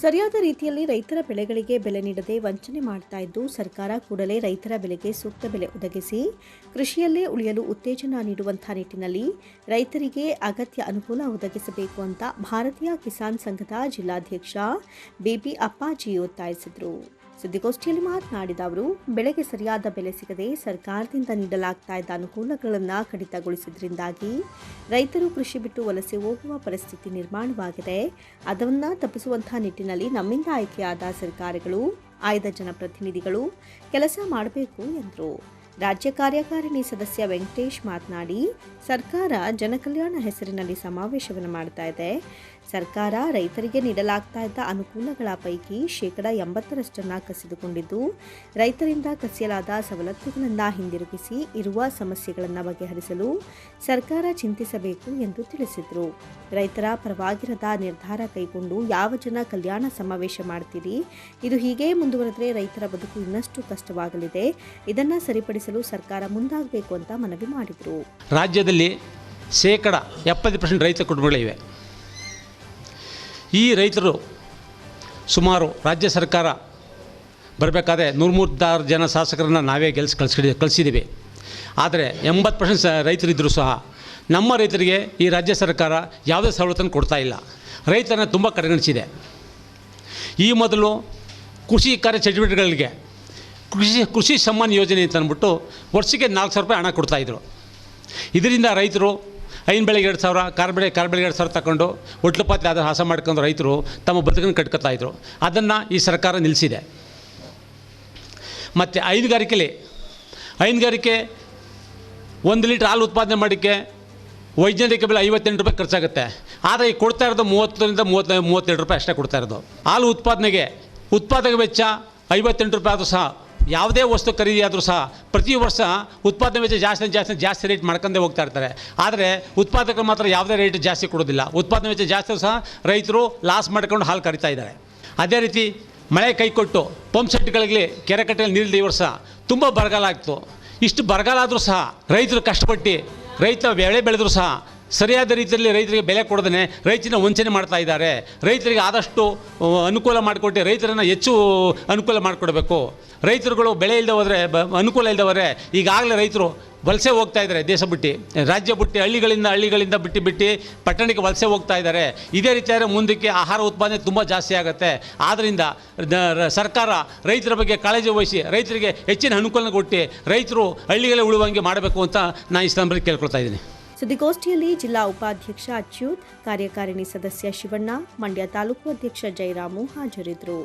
ಸರಿಯಾದ ರೀತಿಯಲ್ಲಿ ರೈತರ ಬೆಳೆಗಳಿಗೆ ಬೆಲೆ ನೀಡದೆ ವಂಚನೆ ಮಾಡ್ತಾ ಇದ್ದು, ಸರ್ಕಾರ ಕೂಡಲೇ ರೈತರ ಬೆಲೆಗೆ ಸೂಕ್ತ ಬೆಲೆ ಒದಗಿಸಿ, ಕೃಷಿಯಲ್ಲೇ ಉಳಿಯಲು ಉತ್ತೇಜನ ನೀಡುವಂಥ ನಿಟ್ಟಿನಲ್ಲಿ ರೈತರಿಗೆ ಅಗತ್ಯ ಅನುಕೂಲ ಒದಗಿಸಬೇಕು ಅಂತ ಭಾರತೀಯ ಕಿಸಾನ್ ಸಂಘದ ಜಿಲ್ಲಾಧ್ಯಕ್ಷ ಬಿಬಿ ಅಪ್ಪಾಜಿ ಒತ್ತಾಯಿಸಿದರು. ಸುದ್ದಿಗೋಷ್ಠಿಯಲ್ಲಿ ಮಾತನಾಡಿದ ಅವರು, ಬೆಳೆಗೆ ಸರಿಯಾದ ಬೆಲೆ ಸಿಗದೆ ಸರ್ಕಾರದಿಂದ ನೀಡಲಾಗ್ತಾ ಇದ್ದ ಅನುಕೂಲಗಳನ್ನು ಕಡಿತಗೊಳಿಸಿದ್ರಿಂದಾಗಿ ರೈತರು ಕೃಷಿ ಬಿಟ್ಟು ವಲಸೆ ಹೋಗುವ ಪರಿಸ್ಥಿತಿ ನಿರ್ಮಾಣವಾಗಿದೆ. ಅದನ್ನು ತಪ್ಪಿಸುವಂತಹ ನಿಟ್ಟಿನಲ್ಲಿ ನಮ್ಮಿಂದ ಆಯ್ಕೆಯಾದ ಸರ್ಕಾರಗಳು, ಆಯ್ದ ಜನಪ್ರತಿನಿಧಿಗಳು ಕೆಲಸ ಮಾಡಬೇಕು ಎಂದರು. ರಾಜ್ಯ ಕಾರ್ಯಕಾರಿಣಿ ಸದಸ್ಯ ವೆಂಕಟೇಶ್ ಮಾತನಾಡಿ, ಸರ್ಕಾರ ಜನಕಲ್ಯಾಣ ಹೆಸರಿನಲ್ಲಿ ಸಮಾವೇಶವನ್ನು ಮಾಡ್ತಾ ಇದೆ. ಸರ್ಕಾರ ರೈತರಿಗೆ ನೀಡಲಾಗ್ತಾ ಇದ್ದ ಅನುಕೂಲಗಳ ಪೈಕಿ ಶೇಕಡ ಎಂಬತ್ತರಷ್ಟನ್ನು ಕಸಿದುಕೊಂಡಿದ್ದು, ರೈತರಿಂದ ಕಸಿಯಲಾದ ಸವಲತ್ತುಗಳನ್ನು ಹಿಂದಿರುಗಿಸಿ ಇರುವ ಸಮಸ್ಯೆಗಳನ್ನು ಬಗೆಹರಿಸಲು ಸರ್ಕಾರ ಚಿಂತಿಸಬೇಕು ಎಂದು ತಿಳಿಸಿದರು. ರೈತರ ಪರವಾಗಿರದ ನಿರ್ಧಾರ ಕೈಗೊಂಡು ಯಾವ ಜನ ಕಲ್ಯಾಣ ಸಮಾವೇಶ ಮಾಡ್ತೀರಿ? ಇದು ಹೀಗೆ ಮುಂದುವರೆದರೆ ರೈತರ ಬದುಕು ಇನ್ನಷ್ಟು ಕಷ್ಟವಾಗಲಿದೆ. ಇದನ್ನು ಸರಿಪಡಿಸಲು ಸರ್ಕಾರ ಮುಂದಾಗಬೇಕು ಅಂತ ಮನವಿ ಮಾಡಿದರು. ರಾಜ್ಯದಲ್ಲಿ ಶೇಕಡ ಎಪ್ಪತ್ತು ಪರ್ಸೆಂಟ್ ರೈತ ಕುಟುಂಬಗಳಿವೆ. ಈ ರೈತರು ಸುಮಾರು ರಾಜ್ಯ ಸರ್ಕಾರ ಬರಬೇಕಾದ್ರೆ ನೂರ್ಮೂರ್ತಾರು ಜನ ಶಾಸಕರನ್ನು ನಾವೇ ಗೆಲ್ಸಿ ಕಳಿಸಿ ಕಳಿಸಿದ್ದೀವಿ ಆದರೆ ಎಂಬತ್ತು ಪರ್ಸೆಂಟ್ ಸ ರೈತರಿದ್ದರೂ ಸಹ ನಮ್ಮ ರೈತರಿಗೆ ಈ ರಾಜ್ಯ ಸರ್ಕಾರ ಯಾವುದೇ ಸವಲತ್ತನ್ನು ಕೊಡ್ತಾ ಇಲ್ಲ. ರೈತನ ತುಂಬ ಕಡೆಗಣಿಸಿದೆ. ಈ ಮೊದಲು ಕೃಷಿ ಕಾರ್ಯ ಚಟುವಟಿಕೆಗಳಿಗೆ ಕೃಷಿ ಕೃಷಿ ಸಮ್ಮಾನ್ ಯೋಜನೆ ಅಂತ ಅಂದ್ಬಿಟ್ಟು ವರ್ಷಕ್ಕೆ ನಾಲ್ಕು ಸಾವಿರ ರೂಪಾಯಿ ಹಣ ಕೊಡ್ತಾಯಿದ್ರು ಇದರಿಂದ ರೈತರು ಐನ್ ಬೆಳೆಗೆ ಎರಡು ಸಾವಿರ, ಕಾರ್ ಬೆಳೆ, ಕಾರ್ ಬೆಳೆಗೆ ಎರಡು ಸಾವಿರ ತಗೊಂಡು ಒಟ್ಲುಪಾತ್ಲೆ ಆದರೆ ಹಾಸ ಮಾಡ್ಕೊಂಡು ರೈತರು ತಮ್ಮ ಬದುಕನ್ನು ಕಟ್ಕೊತಾಯಿದ್ರು ಅದನ್ನು ಈ ಸರ್ಕಾರ ನಿಲ್ಲಿಸಿದೆ ಮತ್ತು ಹೈನುಗಾರಿಕೆಲಿ ಹೈನುಗಾರಿಕೆ ಒಂದು ಲೀಟ್ರ್ ಹಾಲು ಉತ್ಪಾದನೆ ಮಾಡೋಕ್ಕೆ ವೈಜ್ಞಾನಿಕ ಬೆಲೆ ಐವತ್ತೆಂಟು ರೂಪಾಯಿ ಖರ್ಚಾಗುತ್ತೆ. ಆದರೆ ಈಗ ಕೊಡ್ತಾ ಇರೋದು ಮೂವತ್ತರಿಂದ ಮೂವತ್ತ, ಮೂವತ್ತೆರಡು ರೂಪಾಯಿ ಅಷ್ಟೇ ಕೊಡ್ತಾ ಇರೋದು. ಹಾಲು ಉತ್ಪಾದನೆಗೆ ಉತ್ಪಾದಕ ವೆಚ್ಚ ಐವತ್ತೆಂಟು ರೂಪಾಯಿ ಆದರೂ ಸಹ ಯಾವುದೇ ವಸ್ತು ಖರೀದಿ ಆದರೂ ಸಹ ಪ್ರತಿ ವರ್ಷ ಉತ್ಪಾದನೆ ವೆಚ್ಚ ಜಾಸ್ತಿ ಜಾಸ್ತಿ ಜಾಸ್ತಿ ರೇಟ್ ಮಾಡ್ಕೊಂಡೇ ಹೋಗ್ತಾ ಇರ್ತಾರೆ. ಆದರೆ ಉತ್ಪಾದಕರು ಮಾತ್ರ ಯಾವುದೇ ರೇಟ್ ಜಾಸ್ತಿ ಕೊಡೋದಿಲ್ಲ. ಉತ್ಪಾದನೆ ವೆಚ್ಚ ಜಾಸ್ತಿ ಸಹ ರೈತರು ಲಾಸ್ ಮಾಡ್ಕೊಂಡು ಹಾಲು ಕರಿತಾ ಇದ್ದಾರೆ. ಅದೇ ರೀತಿ ಮಳೆ ಕೈ ಕೊಟ್ಟು ಪಂಪ್ ಸೆಟ್ಗಳಿಗೆ ಕೆರೆ ಕಟ್ಟೆಯಲ್ಲಿ ನೀರಿಲ್ದ ಈ ವರ್ಷ ತುಂಬ ಬರಗಾಲ ಆಗ್ತು. ಇಷ್ಟು ಬರಗಾಲ ಆದರೂ ಸಹ ರೈತರು ಕಷ್ಟಪಟ್ಟು ರೈತ ಬೆಳೆ ಬೆಳೆದರೂ ಸಹ ಸರಿಯಾದ ರೀತಿಯಲ್ಲಿ ರೈತರಿಗೆ ಬೆಲೆ ಕೊಡದೇ ರೈತನ ವಂಚನೆ ಮಾಡ್ತಾ ಇದ್ದಾರೆ. ರೈತರಿಗೆ ಆದಷ್ಟು ಅನುಕೂಲ ಮಾಡಿಕೊಟ್ಟು ರೈತರನ್ನು ಹೆಚ್ಚು ಅನುಕೂಲ ಮಾಡಿಕೊಡ್ಬೇಕು. ರೈತರುಗಳು ಬೆಳೆ ಇಲ್ಲದೆ ಹೋದರೆ ಬ, ಅನುಕೂಲ ಇಲ್ಲದೆ ಹೋದರೆ ಈಗಾಗಲೇ ರೈತರು ವಲಸೆ ಹೋಗ್ತಾ ಇದ್ದಾರೆ ದೇಶ ಬಿಟ್ಟು. ರಾಜ್ಯ ಬಿಟ್ಟು, ಹಳ್ಳಿಗಳಿಂದ ಹಳ್ಳಿಗಳಿಂದ ಬಿಟ್ಟು ಬಿಟ್ಟು ಪಟ್ಟಣಕ್ಕೆ ವಲಸೆ ಹೋಗ್ತಾ ಇದ್ದಾರೆ. ಇದೇ ರೀತಿಯಾದರೆ ಮುಂದಕ್ಕೆ ಆಹಾರ ಉತ್ಪಾದನೆ ತುಂಬ ಜಾಸ್ತಿ ಆಗುತ್ತೆ. ಆದ್ದರಿಂದ ಸರ್ಕಾರ ರೈತರ ಬಗ್ಗೆ ಕಾಳಜಿ ವಹಿಸಿ, ರೈತರಿಗೆ ಹೆಚ್ಚಿನ ಅನುಕೂಲ ಕೊಟ್ಟು ರೈತರು ಹಳ್ಳಿಗಳೇ ಉಳುವಂಗೆ ಮಾಡಬೇಕು ಅಂತ ನಾನು ಈ ಸಂದರ್ಭದಲ್ಲಿ ಕೇಳ್ಕೊಳ್ತಾ ಇದ್ದೀನಿ. ಸುದ್ದಿಗೋಷ್ಠಿಯಲ್ಲಿ ಜಿಲ್ಲಾ ಉಪಾಧ್ಯಕ್ಷ ಅಚ್ಯುತ್ ಕಾರ್ಯಕಾರಿಣಿ ಸದಸ್ಯ ಶಿವಣ್ಣ ಮಂಡ್ಯ ತಾಲೂಕು ಅಧ್ಯಕ್ಷ ಜಯರಾಮು ಹಾಜರಿದ್ದರು.